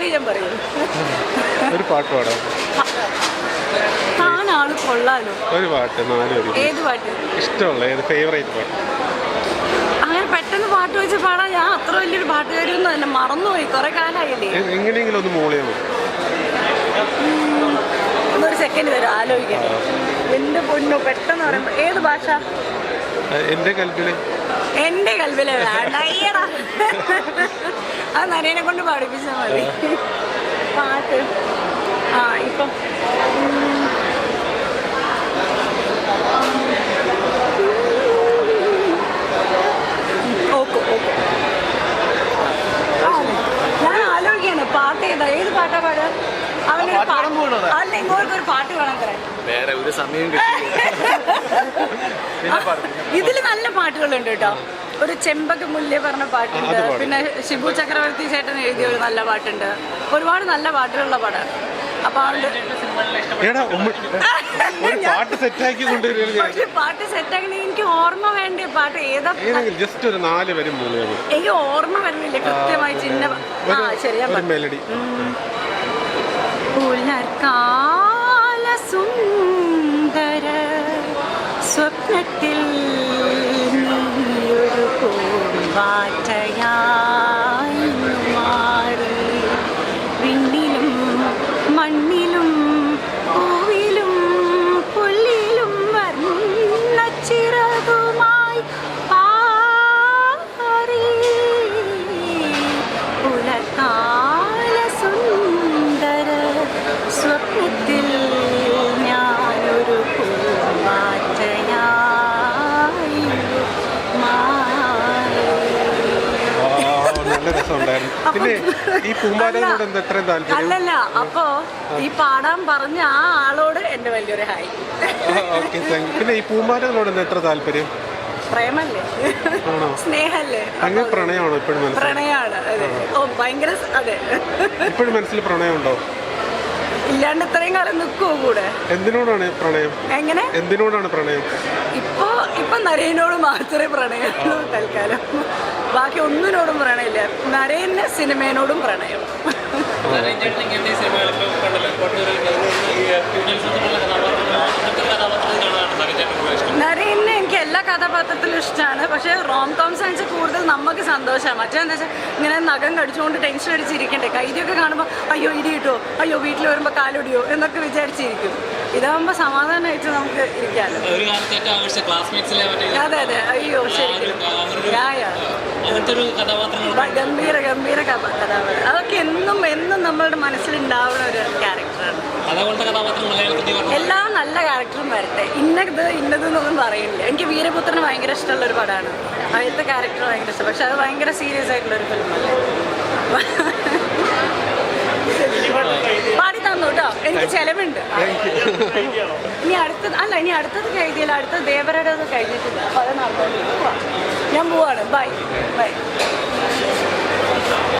ചോദിച്ചാലും ഞാൻ പറയും. ഒരു പാട്ട് പാടാം. താനാൾ കൊള്ളാലോ. ഒരു പാട്ട് നാല് ഏത് പാട്ട്? ഇഷ്ടമുള്ള ഏത് ഫേവറേറ്റ് പാട്ട്? അങ്ങനെ പെട്ടെന്ന് പാട്ട് വെച്ച് പാടാൻ ഞാൻ അത്ര വലിയൊരു പാട്ടുകാരിയൊന്നും അല്ല. മറന്നുപോയി. കുറെ കാലമായില്ലേ? എങ്ങനെയെങ്കിലും ഒന്ന് മൂളിയാൽ മതി ഒന്നൊരു സെക്കൻഡ് വരും ആലോചിക്കാൻ എന്റെ പൊന്നു പെട്ടെന്ന് പറയുമ്പോ ഏത് ഭാഷ? എന്റെ കൽപ്പിൽ എന്റെ കൽവിലെ വേണ്ട അയ്യടാ അത് നരേനെ കൊണ്ട് പാടിപ്പിച്ചാൽ മതി. പാട്ട്. ആ ഇപ്പം. ഉം. ഓക്കെ. ഓക്കെ ഞാൻ ആലോചിക്കാണ് പാട്ട് ഏതാ? ഏത് പാട്ടാ പാടുക? അവനൊരു പാട്ട് പാടാൻ പോകണോ? പാട്ട് അല്ല ഇങ്ങോട്ടൊരു പാട്ട് വേണം തരാൻ വേറെ ഒരു സമയം പാടും ഇതിൽ നല്ല പാട്ടുകളുണ്ട് കേട്ടോ ഒരു ചെമ്പക മുല്യ പറഞ്ഞ പാട്ടുണ്ട് പിന്നെ ഷിബു ചക്രവർത്തി ചേട്ടൻ എഴുതിയ ഒരു നല്ല പാട്ടുണ്ട് ഒരുപാട് നല്ല പാട്ടുകളുള്ള പാടാണ് അപ്പൊ പാട്ട് സെറ്റാക്കി പക്ഷെ പാട്ട് സെറ്റാക്കണ എനിക്ക് ഓർമ്മ വേണ്ട പാട്ട് ഏതാ ജസ്റ്റ് ഒരു നാല് വരും എനിക്ക് ഓർമ്മ വരുന്നില്ല കൃത്യമായി ചിഹ്ന ആ ശരിയാ മെലഡി പുലർക്കാല സ്വപ്നത്തിൽ നീയൊരു പൂമ്പാറ്റയായി നല്ല രസമുണ്ടായിരുന്നു. പിന്നെ ഈ പൂമ്പാലകളോട് എന്താ ഇത്രയും താല്പര്യം? അല്ലല്ല അപ്പോ ഈ പാടാൻ പറഞ്ഞ ആ ആളോട് എന്റെ വലിയൊരു ഹായ്. ഓക്കെ താങ്ക് പിന്നെ ഈ പൂമ്പാലകളോട് എന്താ ഇത്ര താല്പര്യം? പ്രേമല്ലേ? സ്നേഹല്ലേ? അങ്ങനെ പ്രണയമാണോ ഇപ്പോഴും പ്രണയമാണ്. അതെ ഓ ഭയങ്കര അതെ. ഇപ്പോഴും മനസ്സിൽ പ്രണയമുണ്ടോ? ഇല്ലാണ്ട് ഇത്രയും കാലം നിൽക്കുമോ കൂടെ? എന്തിനോടാണ് പ്രണയം? എങ്ങനെ? എന്തിനോടാണ് പ്രണയം? ഇപ്പോ ഇപ്പൊ നരേനോട് മാത്രമേ പ്രണയമുള്ളൂ തൽക്കാലം. ബാക്കി ഒന്നിനോടും പ്രണയമില്ല. നരേന് സിനിമേനോടും പ്രണയം. എല്ലാ ഇഷ്ടമാണ് പക്ഷേ റോം കോംസ് വെച്ചാൽ കൂടുതൽ നമുക്ക് സന്തോഷമാണ്. മറ്റേന്ന് വെച്ചാൽ ഇങ്ങനെ നഖം കടിച്ചുകൊണ്ട് ടെൻഷൻ അടിച്ചിരിക്കണ്ടേ? കൈതിയൊക്കെ കാണുമ്പോൾ അയ്യോ ഇടി കിട്ടുമോ അയ്യോ വീട്ടിൽ വരുമ്പോൾ കാലൊടിയോ? എന്നൊക്കെ വിചാരിച്ചിരിക്കും. ഇതാകുമ്പോൾ സമാധാനമായിട്ട് നമുക്ക് ഇരിക്കാമല്ലോ അതെ അതെ. അയ്യോ ശരി ഗംഭീര ഗംഭീര കഥ- കഥാപാത്രം. അതൊക്കെ എന്നും എന്നും നമ്മളുടെ മനസ്സിലുണ്ടാവുന്ന ഒരു ക്യാരക്ടറാണ് എല്ലാ ക്യാരക്ടറും വരട്ടെ. ഇന്നത് ഇന്നത് എന്നൊന്നും പറയുന്നില്ല എനിക്ക് വീരപുത്രന് ഭയങ്കര ഇഷ്ടമുള്ള ഒരു പടമാണ്. അതിലത്തെ ക്യാരക്ടർ ഭയങ്കര ഇഷ്ടം. പക്ഷെ അത് ഭയങ്കര സീരിയസ് ആയിട്ടുള്ള ഒരു ഫിലിമല്ലേ പാടി തന്നു കേട്ടോ എനിക്ക് ചെലവുണ്ട്. ഇനി അടുത്തത് അല്ല ഇനി അടുത്തത് കഴിഞ്ഞില്ല അടുത്ത ദേവരുടെ അത് കഴിഞ്ഞിട്ടില്ല ഞാൻ പോവാണ്. Bye bye